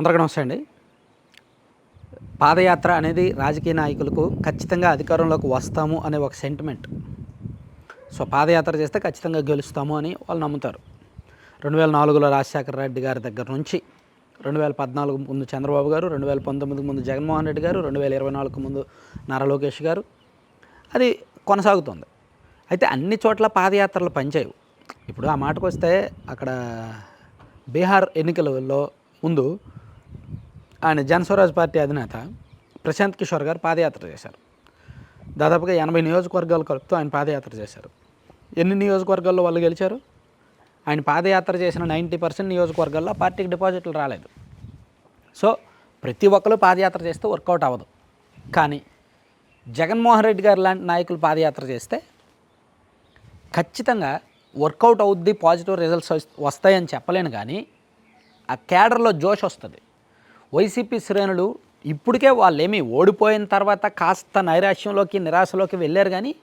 అందరికీ నమస్తే అండి. పాదయాత్ర అనేది రాజకీయ నాయకులకు ఖచ్చితంగా అధికారంలోకి వస్తాము అనే ఒక సెంటిమెంట్ సో పాదయాత్ర చేస్తే ఖచ్చితంగా గెలుస్తాము అని వాళ్ళు నమ్ముతారు. రెండు వేల నాలుగులో రాజశేఖర రెడ్డి గారి దగ్గర నుంచి రెండు వేల పద్నాలుగు ముందు చంద్రబాబు గారు రెండు వేల పంతొమ్మిది ముందు జగన్మోహన్ రెడ్డి గారు రెండు వేల ఇరవై నాలుగు ముందు నారా లోకేష్ గారు అది కొనసాగుతుంది. అయితే అన్ని చోట్ల పాదయాత్రలు పనిచేయవు. ఇప్పుడు ఆ మాటకు వస్తే అక్కడ బీహార్ ఎన్నికలలో ముందు ఆయన జనస్వరాజ్ పార్టీ అధినేత ప్రశాంత్ కిషోర్ గారు పాదయాత్ర చేశారు. దాదాపుగా ఎనభై నియోజకవర్గాలు కలుపుతూ ఆయన పాదయాత్ర చేశారు. ఎన్ని నియోజకవర్గాల్లో వాళ్ళు గెలిచారు? ఆయన పాదయాత్ర చేసిన నైంటీ పర్సెంట్ నియోజకవర్గాల్లో పార్టీకి డిపాజిట్లు రాలేదు. సో ప్రతి ఒక్కరు పాదయాత్ర చేస్తే వర్కౌట్ అవ్వదు. కానీ జగన్మోహన్ రెడ్డి గారు లాంటి నాయకులు పాదయాత్ర చేస్తే ఖచ్చితంగా వర్కౌట్ అవుద్ది పాజిటివ్ రిజల్ట్స్ వస్తాయని చెప్పలేను కానీ ఆ క్యాడర్లో జోష్ వస్తుంది. వైసీపీ శ్రేణులు ఇప్పటికే వాళ్ళేమి ఓడిపోయిన తర్వాత కాస్త నైరాశ్యంలోకి నిరాశలోకి వెళ్ళారు కానీ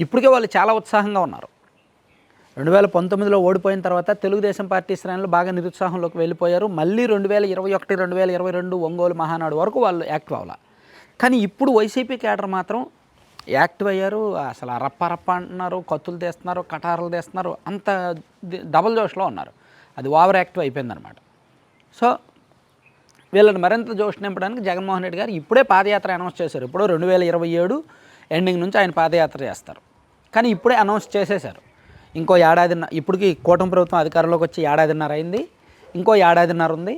ఇప్పటికే వాళ్ళు చాలా ఉత్సాహంగా ఉన్నారు. రెండు వేల పంతొమ్మిదిలో ఓడిపోయిన తర్వాత తెలుగుదేశం పార్టీ శ్రేణులు బాగా నిరుత్సాహంలోకి వెళ్ళిపోయారు. మళ్ళీ రెండు వేల ఇరవై ఒకటి రెండు వేల ఇరవై రెండు ఒంగోలు మహానాడు వరకు వాళ్ళు యాక్టివ్ అవ్వాలి కానీ ఇప్పుడు వైసీపీ క్యాడర్ మాత్రం యాక్టివ్ అయ్యారు. అసలు ఆ అంటున్నారు కత్తులు తీస్తున్నారు కటారులు తీస్తున్నారు అంత డబల్ డబుల్ జోష్లో ఉన్నారు. అది ఓవర్ యాక్టివ్ అయిపోయిందనమాట. సో వీళ్ళని మరింత జోష్ నింపడానికి జగన్మోహన్ రెడ్డి గారు ఇప్పుడే పాదయాత్ర అనౌన్స్ చేశారు. ఇప్పుడు రెండు వేల ఇరవై ఏడు ఎండింగ్ నుంచి ఆయన పాదయాత్ర చేస్తారు. కానీ ఇప్పుడే అనౌన్స్ చేసేశారు. ఇంకో ఏడాదిన్న ఇప్పటికి కూటమి ప్రభుత్వం అధికారంలోకి వచ్చి ఏడాదిన్నర అయింది. ఇంకో ఏడాదిన్నర ఉంది.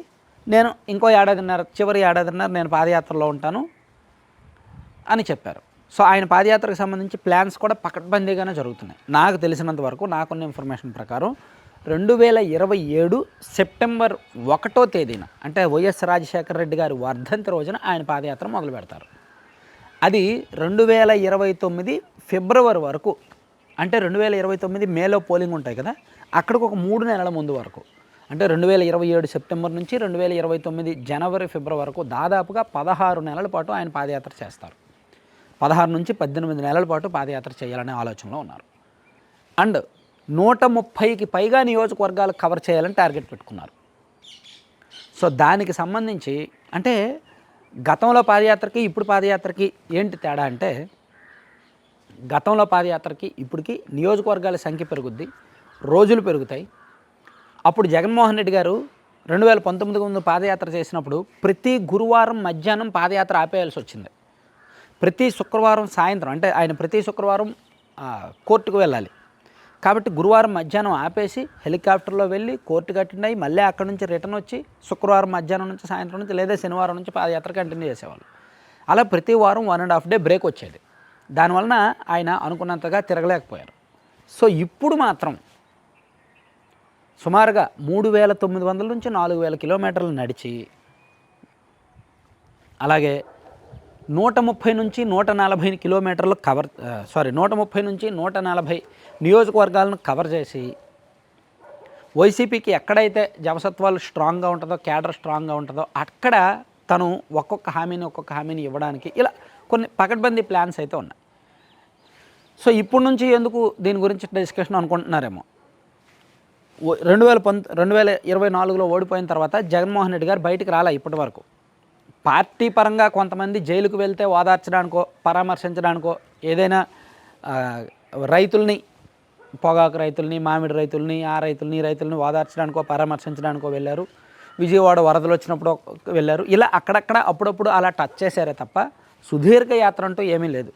నేను ఇంకో ఏడాదిన్నర చివరి ఏడాదిన్నర నేను పాదయాత్రలో ఉంటాను అని చెప్పారు. సో ఆయన పాదయాత్రకు సంబంధించి ప్లాన్స్ కూడా పకడ్బందీగానే జరుగుతున్నాయి. నాకు తెలిసినంత వరకు నాకున్న ఇన్ఫర్మేషన్ ప్రకారం రెండు వేల ఇరవై ఏడు సెప్టెంబర్ ఒకటో తేదీన అంటే వైఎస్ రాజశేఖర రెడ్డి గారి వర్ధంతి రోజున ఆయన పాదయాత్ర మొదలు పెడతారు. అది రెండు వేల ఇరవై తొమ్మిది ఫిబ్రవరి వరకు అంటే రెండు వేల ఇరవై తొమ్మిది మేలో పోలింగ్ ఉంటాయి కదా అక్కడికి ఒక మూడు నెలల ముందు వరకు అంటే రెండు వేల ఇరవై ఏడు సెప్టెంబర్ నుంచి రెండు వేల ఇరవై తొమ్మిది జనవరి ఫిబ్రవరి వరకు దాదాపుగా పదహారు నెలల పాటు ఆయన పాదయాత్ర చేస్తారు. పదహారు నుంచి పద్దెనిమిది నెలల పాటు పాదయాత్ర చేయాలనే ఆలోచనలో ఉన్నారు. అండ్ నూట ముప్పైకి పైగా నియోజకవర్గాలు కవర్ చేయాలని టార్గెట్ పెట్టుకున్నారు. సో దానికి సంబంధించి అంటే గతంలో పాదయాత్రకి ఇప్పుడు పాదయాత్రకి ఏంటి తేడా అంటే గతంలో పాదయాత్రకి ఇప్పటికి నియోజకవర్గాల సంఖ్య పెరుగుద్ది రోజులు పెరుగుతాయి. అప్పుడు జగన్మోహన్ రెడ్డి గారు రెండు వేల పంతొమ్మిది ముందు పాదయాత్ర చేసినప్పుడు ప్రతి గురువారం మధ్యాహ్నం పాదయాత్ర ఆపేయాల్సి వచ్చింది. ప్రతి శుక్రవారం సాయంత్రం అంటే ఆయన ప్రతి శుక్రవారం కోర్టుకు వెళ్ళాలి. కాబట్టి గురువారం మధ్యాహ్నం ఆపేసి హెలికాప్టర్లో వెళ్ళి కోర్టు అటెండ్ అయ్యి మళ్ళీ అక్కడ నుంచి రిటర్న్ వచ్చి శుక్రవారం మధ్యాహ్నం నుంచి సాయంత్రం నుంచి లేదా శనివారం నుంచి పాదయాత్ర కంటిన్యూ చేసేవాళ్ళు. అలా ప్రతి వారం one and half day break వచ్చేది. దానివలన ఆయన అనుకున్నంతగా తిరగలేకపోయారు. సో ఇప్పుడు మాత్రం సుమారుగా మూడు వేల తొమ్మిది వందల నుంచి నాలుగు వేల కిలోమీటర్లు నడిచి అలాగే నూట ముప్పై నుంచి నూట నలభై కిలోమీటర్లు కవర్ సారీ నూట ముప్పై నుంచి నూట నలభై నియోజకవర్గాలను కవర్ చేసి వైసీపీకి ఎక్కడైతే జవసత్వాలు స్ట్రాంగ్గా ఉంటుందో క్యాడర్ స్ట్రాంగ్గా ఉంటుందో అక్కడ తను ఒక్కొక్క హామీని ఒక్కొక్క హామీని ఇవ్వడానికి ఇలా కొన్ని పకడ్బందీ ప్లాన్స్ అయితే ఉన్నాయి. సో ఇప్పటి నుంచి ఎందుకు దీని గురించి డిస్కషన్ అనుకుంటున్నారేమో? రెండు వేల పంత రెండు వేల ఇరవై నాలుగులో ఓడిపోయిన తర్వాత జగన్మోహన్ రెడ్డి గారు బయటికి రాలే ఇప్పటి వరకు? పార్టీ పరంగా కొంతమంది జైలుకు వెళ్తే ఓదార్చడానికో పరామర్శించడానికో ఏదైనా రైతుల్ని పొగాకు రైతుల్ని మామిడి రైతుల్ని ఆ రైతుల్ని రైతులని రైతుల్ని ఓదార్చడానికో పరామర్శించడానికో వెళ్ళారు. విజయవాడ వరదలు వచ్చినప్పుడు వెళ్ళారు. ఇలా అక్కడక్కడ అప్పుడప్పుడు అలా టచ్ చేశారే తప్ప సుదీర్ఘ యాత్ర అంటూ ఏమీ లేదు.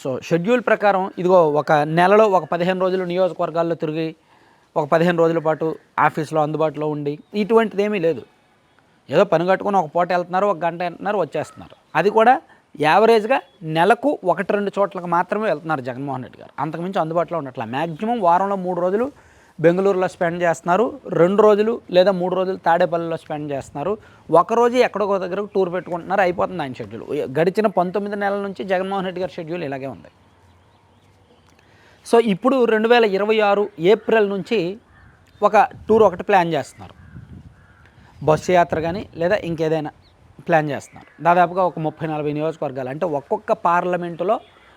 సో షెడ్యూల్ ప్రకారం ఇదిగో ఒక నెలలో ఒక పదిహేను రోజులు నియోజకవర్గాల్లో తిరిగి ఒక పదిహేను రోజుల పాటు ఆఫీస్లో అందుబాటులో ఉండి ఇటువంటిది ఏమీ లేదు. ఏదో పని కట్టుకుని ఒక పూట వెళ్తున్నారు ఒక గంట వెళ్తున్నారు వచ్చేస్తున్నారు. అది కూడా యావరేజ్గా నెలకు ఒకటి రెండు చోట్లకు మాత్రమే వెళ్తున్నారు జగన్మోహన్ రెడ్డి గారు. అంతకుమించి అందుబాటులో ఉండట్లా. మ్యాక్సిమం వారంలో మూడు రోజులు బెంగళూరులో స్పెండ్ చేస్తున్నారు రెండు రోజులు లేదా మూడు రోజులు తాడేపల్లిలో స్పెండ్ చేస్తున్నారు. ఒక రోజు దగ్గర టూర్ పెట్టుకుంటున్నారు అయిపోతుంది ఆయన షెడ్యూల్. గడిచిన పంతొమ్మిది నెలల నుంచి జగన్మోహన్ రెడ్డి గారి షెడ్యూల్ ఇలాగే ఉంది. సో ఇప్పుడు రెండు వేల ఇరవై ఆరు ఏప్రిల్ నుంచి ఒక టూర్ ఒకటి ప్లాన్ చేస్తున్నారు. బస్సు యాత్ర కానీ లేదా ఇంకేదైనా ప్లాన్ చేస్తున్నారు దాదాపుగా ఒక ముప్పై నలభై నియోజకవర్గాలు. అంటే ఒక్కొక్క పార్లమెంటులో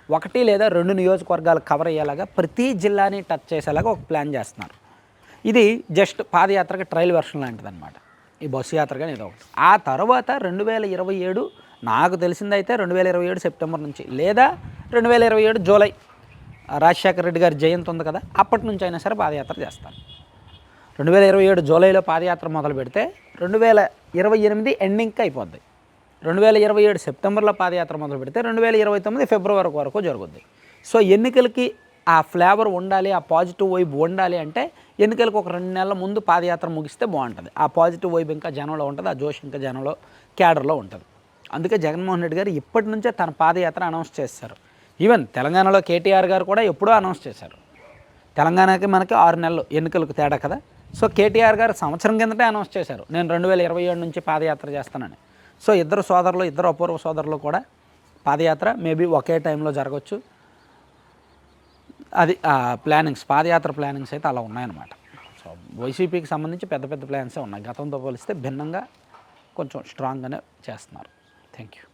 ఒకటి లేదా రెండు నియోజకవర్గాలు కవర్ అయ్యేలాగా ప్రతి జిల్లాని టచ్ చేసేలాగా ఒక ప్లాన్ చేస్తున్నారు. ఇది జస్ట్ పాదయాత్రకి ట్రయల్ వెర్షన్ లాంటిదనమాట ఈ బస్సు యాత్ర కానీ ఇది ఒకటి. ఆ తర్వాత రెండు వేల ఇరవై ఏడు నాకు తెలిసిందైతే రెండు వేల ఇరవై ఏడు సెప్టెంబర్ నుంచి లేదా రెండు వేల ఇరవై ఏడు జూలై రాజశేఖర రెడ్డి గారి జయంతి ఉంది కదా అప్పటి నుంచి అయినా సరే పాదయాత్ర చేస్తాను రెండు వేల ఇరవై ఏడు జూలైలో పాదయాత్ర మొదలు పెడితే రెండు వేల ఇరవై ఎనిమిది ఎండింగ్కి అయిపోద్ది. రెండు వేల ఇరవై ఏడు సెప్టెంబర్లో పాదయాత్ర మొదలు పెడితే రెండు వేల ఇరవై తొమ్మిది ఫిబ్రవరి వరకు జరుగుద్ది. సో ఎన్నికలకి ఆ ఫ్లేవర్ ఉండాలి ఆ పాజిటివ్ వైబ్ ఉండాలి అంటే ఎన్నికలకు ఒక రెండు నెలల ముందు పాదయాత్ర ముగిస్తే బాగుంటుంది. ఆ పాజిటివ్ వైబ్ ఇంకా జనంలో ఉంటుంది ఆ జోష్ ఇంకా జనంలో క్యాడర్లో ఉంటుంది. అందుకే జగన్మోహన్ రెడ్డి గారు ఇప్పటి నుంచే తన పాదయాత్ర అనౌన్స్ చేస్తారు. ఈవెన్ తెలంగాణలో కేటీఆర్ గారు కూడా ఎప్పుడూ అనౌన్స్ చేశారు. తెలంగాణకి మనకి ఆరు నెలలు ఎన్నికలకు తేడా కదా. సో కేటీఆర్ గారు సంవత్సరం కిందటే అనౌన్స్ చేశారు. నేను రెండు వేల ఇరవై ఏడు నుంచి పాదయాత్ర చేస్తానని. సో ఇద్దరు సోదరులు ఇద్దరు అపూర్వ సోదరులు కూడా పాదయాత్ర మేబీ ఒకే టైంలో జరగవచ్చు అది ప్లానింగ్స్ పాదయాత్ర ప్లానింగ్స్ అయితే అలా ఉన్నాయన్నమాట. సో వైసీపీకి సంబంధించి పెద్ద పెద్ద ప్లాన్సే ఉన్నాయి. గతంతో పోలిస్తే భిన్నంగా కొంచెం స్ట్రాంగ్గానే చేస్తున్నారు. Thank you